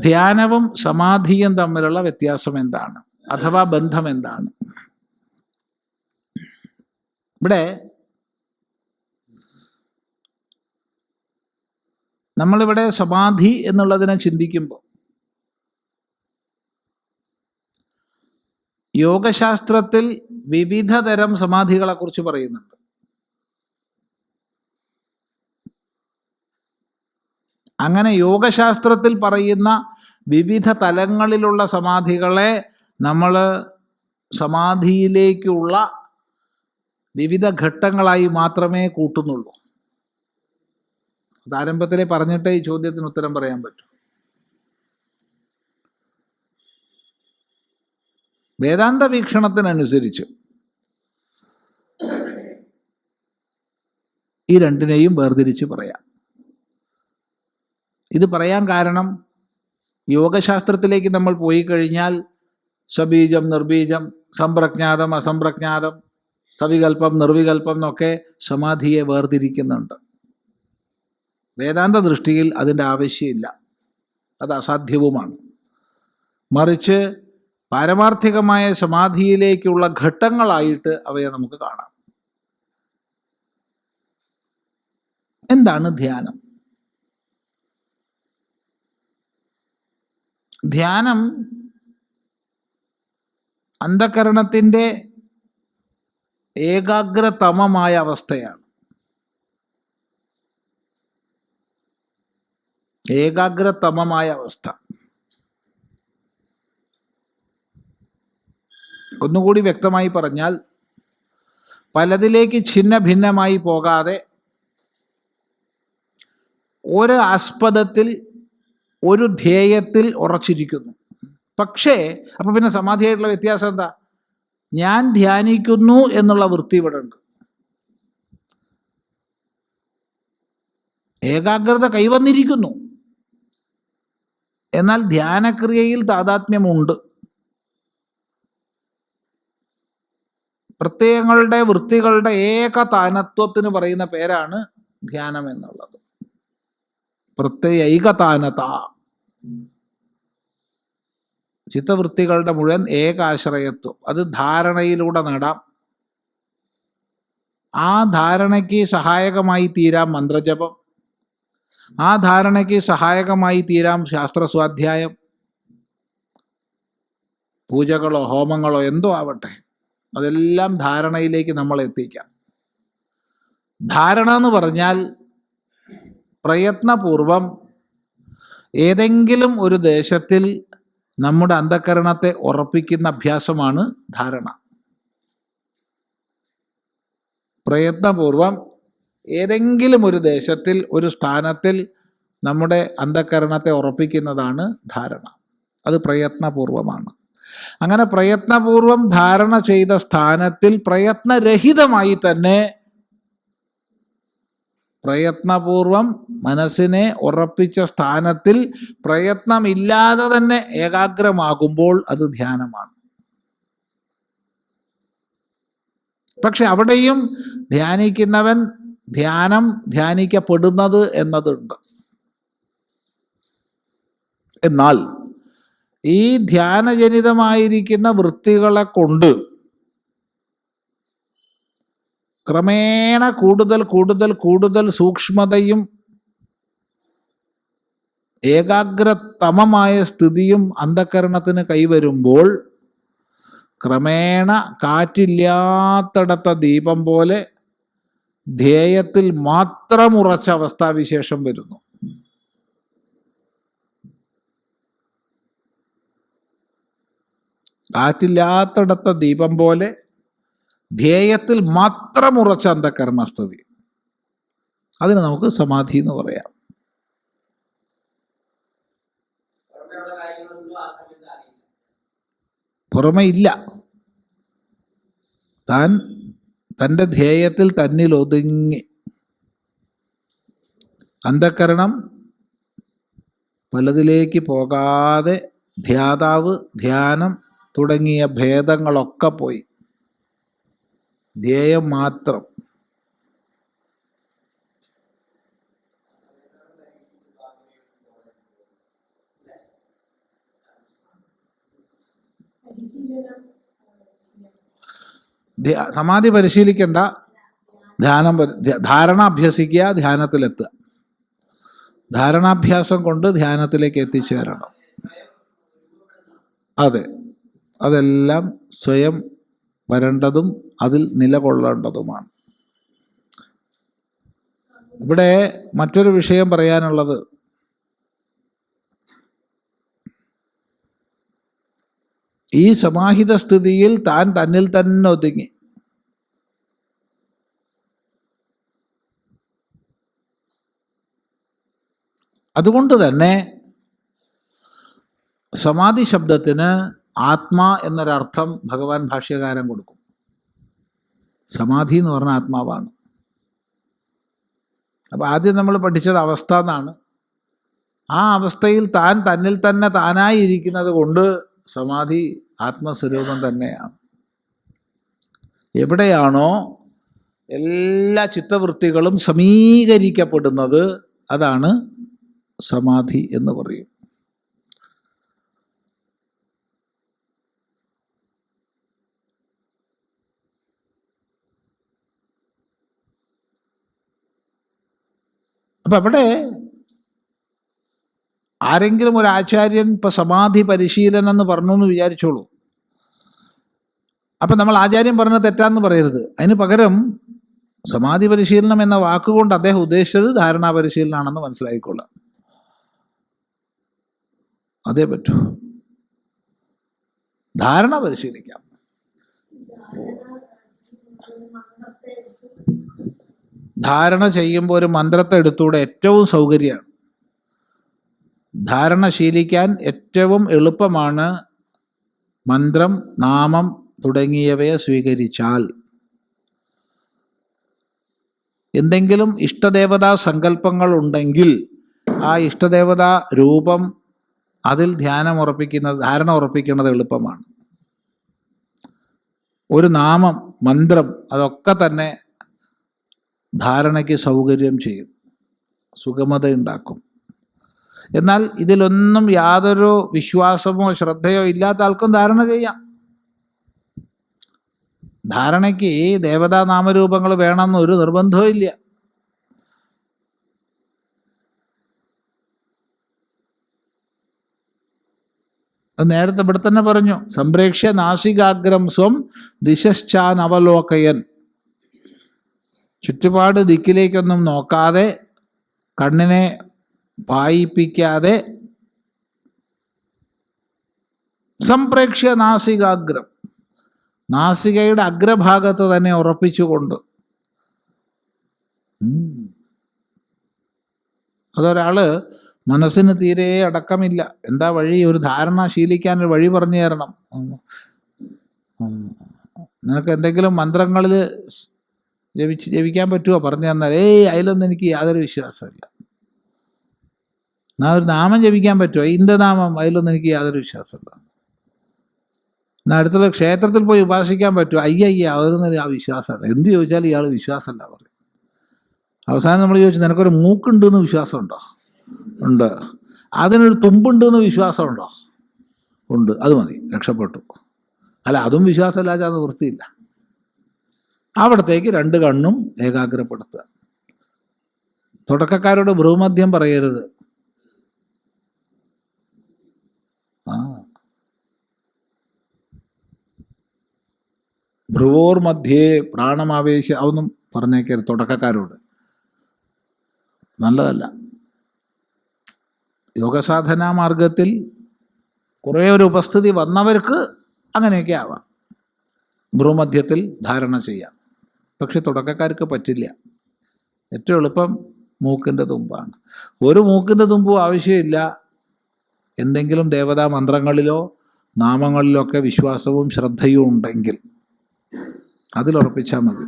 ധ്യാനവും സമാധിയും തമ്മിലുള്ള വ്യത്യാസം എന്താണ്? അഥവാ ബന്ധം എന്താണ്? ഇവിടെ നമ്മളിവിടെ സമാധി എന്നുള്ളതിനെ ചിന്തിക്കുമ്പോൾ യോഗശാസ്ത്രത്തിൽ വിവിധ തരം സമാധികളെ കുറിച്ച് പറയുന്നുണ്ട്. അങ്ങനെ യോഗശാസ്ത്രത്തിൽ പറയുന്ന വിവിധ തലങ്ങളിലുള്ള സമാധികളെ നമ്മൾ സമാധിയിലേക്കുള്ള വിവിധ ഘട്ടങ്ങളായി മാത്രമേ കൂട്ടുന്നുള്ളൂ. ആരംഭത്തിലെ പറഞ്ഞിട്ടേ ഈ ചോദ്യത്തിന് ഉത്തരം പറയാൻ പറ്റൂ. വേദാന്ത വീക്ഷണത്തിനനുസരിച്ച് ഈ രണ്ടിനെയും വേർതിരിച്ച് പറയാം. ഇത് പറയാൻ കാരണം യോഗശാസ്ത്രത്തിലേക്ക് നമ്മൾ പോയി കഴിഞ്ഞാൽ സബീജം നിർബീജം സംപ്രജ്ഞാതം അസംപ്രജ്ഞാതം സവികൽപ്പം നിർവികൽപ്പം എന്നൊക്കെ സമാധിയെ വേർതിരിക്കുന്നുണ്ട്. വേദാന്ത ദൃഷ്ടിയിൽ അതിന്റെ ആവശ്യമില്ല. അത് അസാധ്യവുമാണ്. മറിച്ച് പാരമാർത്ഥികമായ സമാധിയിലേക്കുള്ള ഘട്ടങ്ങളായിട്ട് അവയെ നമുക്ക് കാണാം. എന്താണ് ധ്യാനം? ധ്യാനം അന്ധകരണത്തിന്റെ ഏകാഗ്രതമമായ അവസ്ഥയാണ്. ഏകാഗ്രതമമായ അവസ്ഥ. ഒന്നുകൂടി വ്യക്തമായി പറഞ്ഞാൽ പലതിലേക്ക് ഛിന്ന ഭിന്നമായി പോകാതെ ഒരു ആസ്പദത്തിൽ ഒരു ധ്യേയത്തിൽ ഉറച്ചിരിക്കുന്നു. പക്ഷേ അപ്പം പിന്നെ സമാധിയായിട്ടുള്ള വ്യത്യാസം എന്താ? ഞാൻ ധ്യാനിക്കുന്നു എന്നുള്ള വൃത്തി ഇവിടെ ഉണ്ട്. ഏകാഗ്രത കൈവന്നിരിക്കുന്നു. എന്നാൽ ധ്യാനക്രിയയിൽ താതാത്മ്യമുണ്ട്. പ്രത്യയങ്ങളുടെ വൃത്തികളുടെ ഏകതാനത്വത്തിന് പറയുന്ന പേരാണ് ധ്യാനം എന്നുള്ളത് പ്രത്യയൈകതാനത. ചിത്തവൃത്തികളുടെ മുഴുവൻ ഏകാശ്രയത്വം. അത് ധാരണയിലൂടെ നേടാം. ആ ധാരണയ്ക്ക് സഹായകമായി തീരാം മന്ത്രജപം. ആ ധാരണയ്ക്ക് സഹായകമായി തീരാം ശാസ്ത്രസ്വാധ്യായം. പൂജകളോ ഹോമങ്ങളോ എന്തോ ആവട്ടെ. അതെല്ലാം ധാരണയിലേക്ക് നമ്മൾ എത്തിക്കാം. ധാരണ എന്ന് പറഞ്ഞാൽ പ്രയത്നപൂർവം ഏതെങ്കിലും ഒരു ദേശത്തിൽ നമ്മുടെ അന്ധകരണത്തെ ഉറപ്പിക്കുന്ന അഭ്യാസമാണ് ധാരണ. പ്രയത്നപൂർവം ഏതെങ്കിലും ഒരു ദേശത്തിൽ ഒരു സ്ഥാനത്തിൽ നമ്മുടെ അന്ധകരണത്തെ ഉറപ്പിക്കുന്നതാണ് ധാരണ. അത് പ്രയത്നപൂർവമാണ്. അങ്ങനെ പ്രയത്നപൂർവം ധാരണ ചെയ്ത സ്ഥാനത്തിൽ പ്രയത്നരഹിതമായി തന്നെ പ്രയത്നപൂർവം മനസ്സിനെ ഉറപ്പിച്ച സ്ഥാനത്തിൽ പ്രയത്നമില്ലാതെ തന്നെ ഏകാഗ്രമാകുമ്പോൾ അത് ധ്യാനമാണ്. പക്ഷെ അവിടെയും ധ്യാനിക്കുന്നവൻ ധ്യാനം ധ്യാനിക്കപ്പെടുന്നത് എന്നതുണ്ട്. എന്നാൽ ഈ ധ്യാനജനിതമായിരിക്കുന്ന വൃത്തികളെ കൊണ്ട് ക്രമേണ കൂടുതൽ കൂടുതൽ കൂടുതൽ സൂക്ഷ്മതയും ഏകാഗ്രതമമായ സ്ഥിതിയും അന്ധകരണത്തിന് കൈവരുമ്പോൾ ക്രമേണ കാറ്റില്ലാത്തടത്ത ദീപം പോലെ ധ്യേയത്തിൽ മാത്രം ഉറച്ച അവസ്ഥാവിശേഷം വരുന്നു. കാറ്റില്ലാത്തടത്ത ദീപം പോലെ ധ്യേയത്തിൽ മാത്രം ഉറച്ച അന്ധകരണസ്ഥിതി അതിന് നമുക്ക് സമാധി എന്ന് പറയാം. പുറമെ ഇല്ല. താൻ തന്റെ ധ്യേയത്തിൽ തന്നിൽ ഒതുങ്ങി. അന്ധകരണം പലതിലേക്ക് പോകാതെ ധ്യാതാവ് ധ്യാനം തുടങ്ങിയ ഭേദങ്ങളൊക്കെ പോയി. ധ്യേയം മാത്രം. സമാധി പരിശീലിക്കേണ്ട. ധ്യാനം ധാരണ അഭ്യസിക്കുക ധ്യാനത്തിലെത്തുക. ധാരണാഭ്യാസം കൊണ്ട് ധ്യാനത്തിലേക്ക് എത്തിച്ചേരണം. അതെ. അതെല്ലാം സ്വയം വരേണ്ടതും അതിൽ നിലകൊള്ളേണ്ടതുമാണ്. ഇവിടെ മറ്റൊരു വിഷയം പറയാനുള്ളത്. ഈ സമാഹിത സ്ഥിതിയിൽ താൻ തന്നിൽ തന്നെ ഒതുങ്ങി. അതുകൊണ്ട് തന്നെ സമാധി ശബ്ദത്തിന് ആത്മാ എന്നൊരർത്ഥം ഭഗവാൻ ഭാഷ്യകാരം കൊടുക്കും. സമാധി എന്ന് പറഞ്ഞ ആത്മാവാണ്. അപ്പോൾ ആദ്യം നമ്മൾ പഠിച്ചത് അവസ്ഥ എന്നാണ്. ആ അവസ്ഥയിൽ താൻ തന്നിൽ തന്നെ താനായി ഇരിക്കുന്നത് കൊണ്ട് സമാധി ആത്മസ്വരൂപം തന്നെയാണ്. എവിടെയാണോ എല്ലാ ചിത്തവൃത്തികളും സമീകരിക്കപ്പെടുന്നത് അതാണ് സമാധി എന്ന് പറയും. അപ്പം അവിടെ ആരെങ്കിലും ഒരു ആചാര്യൻ ഇപ്പം സമാധി പരിശീലനം എന്ന് പറഞ്ഞു എന്ന് വിചാരിച്ചോളൂ. അപ്പം നമ്മൾ ആചാര്യം പറഞ്ഞത് തെറ്റാന്ന് പറയരുത്. അതിന് പകരം സമാധി പരിശീലനം എന്ന വാക്കുകൊണ്ട് അദ്ദേഹം ഉദ്ദേശിച്ചത് ധാരണാ പരിശീലനമാണെന്ന് മനസ്സിലാക്കിക്കൊള്ളാം അതേ പറ്റൂ. ധാരണ പരിശീലിക്കാം. ധാരണ ചെയ്യുമ്പോൾ ഒരു മന്ത്രത്തെ എടുത്തുകൂടെ ഏറ്റവും സൗകര്യമാണ്. ധാരണ ശീലിക്കാൻ ഏറ്റവും എളുപ്പമാണ് മന്ത്രം നാമം തുടങ്ങിയവയെ സ്വീകരിച്ചാൽ. എന്തെങ്കിലും ഇഷ്ടദേവതാ സങ്കല്പങ്ങൾ ഉണ്ടെങ്കിൽ ആ ഇഷ്ടദേവതാ രൂപം അതിൽ ധ്യാനം ഉറപ്പിക്കുന്നത് ധാരണ ഉറപ്പിക്കുന്നത് എളുപ്പമാണ്. ഒരു നാമം മന്ത്രം അതൊക്കെ തന്നെ ധാരണയ്ക്ക് സൗകര്യം ചെയ്യും. സുഗമത ഉണ്ടാക്കും എന്നാൽ ഇതിലൊന്നും യാതൊരു വിശ്വാസമോ ശ്രദ്ധയോ ഇല്ലാത്ത ആൾക്കും ധാരണ ചെയ്യാം. ധാരണയ്ക്ക് ദേവതാ നാമരൂപങ്ങൾ വേണമെന്ന് ഒരു നിർബന്ധവും ഇല്ല. നേരത്തെ ഇവിടെ തന്നെ പറഞ്ഞു സംപ്രേക്ഷ്യ നാസികാഗ്രം സ്വം ദിശശ്ചാൻ അവലോകയൻ ചുറ്റുപാട് ദിക്കിലേക്കൊന്നും നോക്കാതെ കണ്ണിനെ പായിപ്പിക്കാതെ സംപ്രേക്ഷ്യ നാസികാഗ്രം. നാസികയുടെ അഗ്രഭാഗത്ത് തന്നെ ഉറപ്പിച്ചുകൊണ്ട്. അതൊരാൾ മനസ്സിന് തീരെ അടക്കമില്ല. എന്താ വഴി? ഒരു ധാരണ ശീലിക്കാൻ ഒരു വഴി പറഞ്ഞു തരണം. നിനക്ക് എന്തെങ്കിലും മന്ത്രങ്ങളിൽ ജപിച്ച് ജപിക്കാൻ പറ്റുമോ പറഞ്ഞു തന്നാൽ ഏയ് അതിലൊന്നും എനിക്ക് യാതൊരു വിശ്വാസമില്ല എന്നാ ഒരു നാമം ജപിക്കാൻ പറ്റുമോ ഇന്ത നാമം അതിലൊന്നും എനിക്ക് യാതൊരു വിശ്വാസമില്ല എന്നാൽ അടുത്തുള്ള ക്ഷേത്രത്തിൽ പോയി ഉപാസിക്കാൻ പറ്റുമോ അയ്യ അയ്യ അതൊന്നും ആ വിശ്വാസമല്ല. എന്ത് ചോദിച്ചാലും ഇയാൾ വിശ്വാസമല്ല പറയും. അവസാനം നമ്മൾ ചോദിച്ചു നിനക്കൊരു മൂക്കുണ്ട് എന്ന് വിശ്വാസമുണ്ടോ? ഉണ്ട്. അതിനൊരു തുമ്പുണ്ട് എന്ന് വിശ്വാസമുണ്ടോ? ഉണ്ട്. അത് മതി. രക്ഷപ്പെട്ടു. അല്ല അതും വിശ്വാസമില്ലാതെ അത് വൃത്തിയില്ല അവിടത്തേക്ക് രണ്ട് കണ്ണും ഏകാഗ്രപ്പെടുത്തുക. തുടക്കക്കാരോട് ഭ്രൂമധ്യം പറയരുത്. ആ. ഭ്രുവോർ മധ്യേ പ്രാണമാവേശ അതൊന്നും പറഞ്ഞേക്കരുത് തുടക്കക്കാരോട്. നല്ലതല്ല. യോഗസാധനാ മാർഗത്തിൽ കുറേ ഒരു ഉപസ്ഥിതി വന്നവർക്ക് അങ്ങനെയൊക്കെ ആവാം. ഭ്രൂമധ്യത്തിൽ ധാരണ ചെയ്യാം. പക്ഷെ തുടക്കക്കാർക്ക് പറ്റില്ല. ഏറ്റവും എളുപ്പം മൂക്കിന്റെ തുമ്പാണ്. ഒരു മൂക്കിന്റെ തുമ്പും ആവശ്യമില്ല. എന്തെങ്കിലും ദേവതാ മന്ത്രങ്ങളിലോ നാമങ്ങളിലോ ഒക്കെ വിശ്വാസവും ശ്രദ്ധയും ഉണ്ടെങ്കിൽ അതിലുറപ്പിച്ചാൽ മതി.